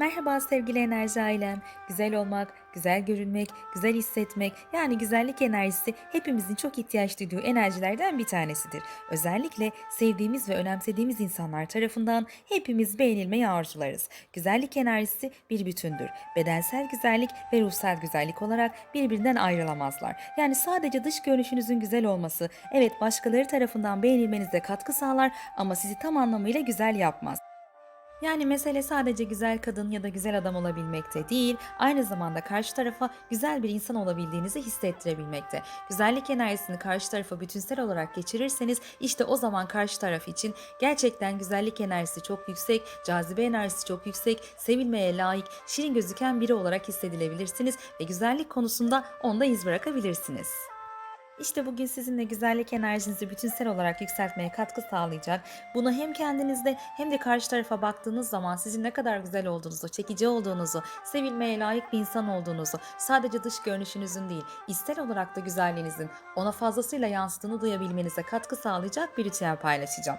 Merhaba sevgili enerji ailem. Güzel olmak, güzel görünmek, güzel hissetmek yani güzellik enerjisi hepimizin çok ihtiyaç duyduğu enerjilerden bir tanesidir. Özellikle sevdiğimiz ve önemsediğimiz insanlar tarafından hepimiz beğenilmeyi arzularız. Güzellik enerjisi bir bütündür. Bedensel güzellik ve ruhsal güzellik olarak birbirinden ayrılamazlar. Yani sadece dış görünüşünüzün güzel olması evet başkaları tarafından beğenilmenize katkı sağlar ama sizi tam anlamıyla güzel yapmaz. Yani mesele sadece güzel kadın ya da güzel adam olabilmekte değil, aynı zamanda karşı tarafa güzel bir insan olabildiğinizi hissettirebilmekte. Güzellik enerjisini karşı tarafa bütünsel olarak geçirirseniz işte o zaman karşı taraf için gerçekten güzellik enerjisi çok yüksek, cazibe enerjisi çok yüksek, sevilmeye layık, şirin gözüken biri olarak hissedilebilirsiniz ve güzellik konusunda onda iz bırakabilirsiniz. İşte bugün sizinle güzellik enerjinizi bütünsel olarak yükseltmeye katkı sağlayacak. Bunu hem kendinizde hem de karşı tarafa baktığınız zaman sizin ne kadar güzel olduğunuzu, çekici olduğunuzu, sevilmeye layık bir insan olduğunuzu, sadece dış görünüşünüzün değil, içsel olarak da güzelliğinizin ona fazlasıyla yansıdığını duyabilmenize katkı sağlayacak bir ritüel paylaşacağım.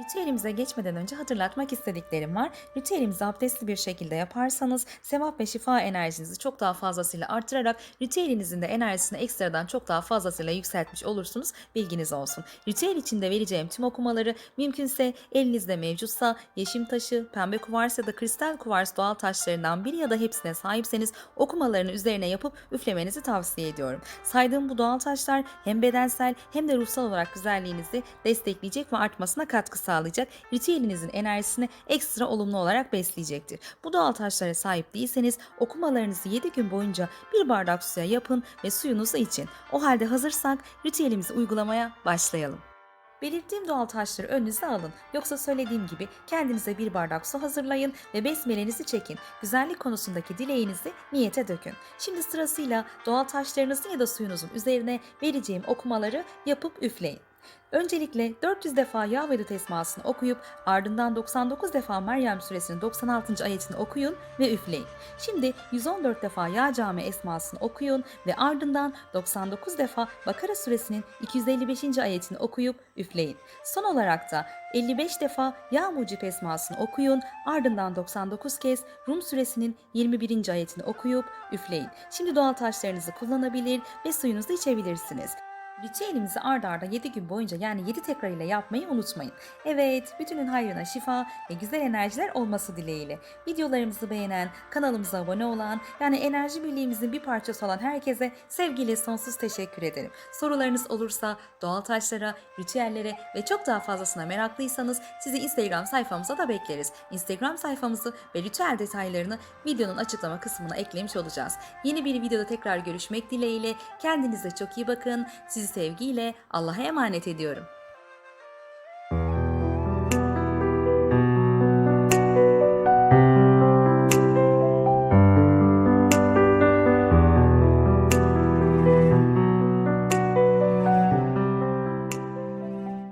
Ritüelimize geçmeden önce hatırlatmak istediklerim var. Ritüelimizi abdestli bir şekilde yaparsanız sevap ve şifa enerjinizi çok daha fazlasıyla artırarak ritüelinizin de enerjisini ekstradan çok daha fazlasıyla yükseltmiş olursunuz. Bilginiz olsun. Ritüel içinde vereceğim tüm okumaları mümkünse elinizde mevcutsa yeşim taşı, pembe kuvars ya da kristal kuvars doğal taşlarından biri ya da hepsine sahipseniz okumalarını üzerine yapıp üflemenizi tavsiye ediyorum. Saydığım bu doğal taşlar hem bedensel hem de ruhsal olarak güzelliğinizi destekleyecek ve artmasına katkı sağlayacak, ritüelinizin enerjisini ekstra olumlu olarak besleyecektir. Bu doğal taşlara sahip değilseniz okumalarınızı 7 gün boyunca bir bardak suya yapın ve suyunuzu için. O halde hazırsak ritüelimizi uygulamaya başlayalım. Belirttiğim doğal taşları önünüze alın. Yoksa söylediğim gibi kendinize bir bardak su hazırlayın ve besmelenizi çekin. Güzellik konusundaki dileğinizi niyete dökün. Şimdi sırasıyla doğal taşlarınızın ya da suyunuzun üzerine vereceğim okumaları yapıp üfleyin. Öncelikle 400 defa Yahvedut esmasını okuyup ardından 99 defa Meryem suresinin 96. ayetini okuyun ve üfleyin. Şimdi 114 defa Ya Cami esmasını okuyun ve ardından 99 defa Bakara suresinin 255. ayetini okuyup üfleyin. Son olarak da 55 defa Ya Mucib esmasını okuyun ardından 99 kez Rum suresinin 21. ayetini okuyup üfleyin. Şimdi doğal taşlarınızı kullanabilir ve suyunuzu içebilirsiniz. Ritüelimizi arda arda 7 gün boyunca yani 7 tekrar ile yapmayı unutmayın. Evet, bütünün hayrına şifa ve güzel enerjiler olması dileğiyle. Videolarımızı beğenen, kanalımıza abone olan, yani enerji birliğimizin bir parçası olan herkese sevgiyle sonsuz teşekkür ederim. Sorularınız olursa doğal taşlara, ritüellere ve çok daha fazlasına meraklıysanız sizi Instagram sayfamıza da bekleriz. Instagram sayfamızı ve ritüel detaylarını videonun açıklama kısmına eklemiş olacağız. Yeni bir videoda tekrar görüşmek dileğiyle kendinize çok iyi bakın. Sizi sevgiyle Allah'a emanet ediyorum.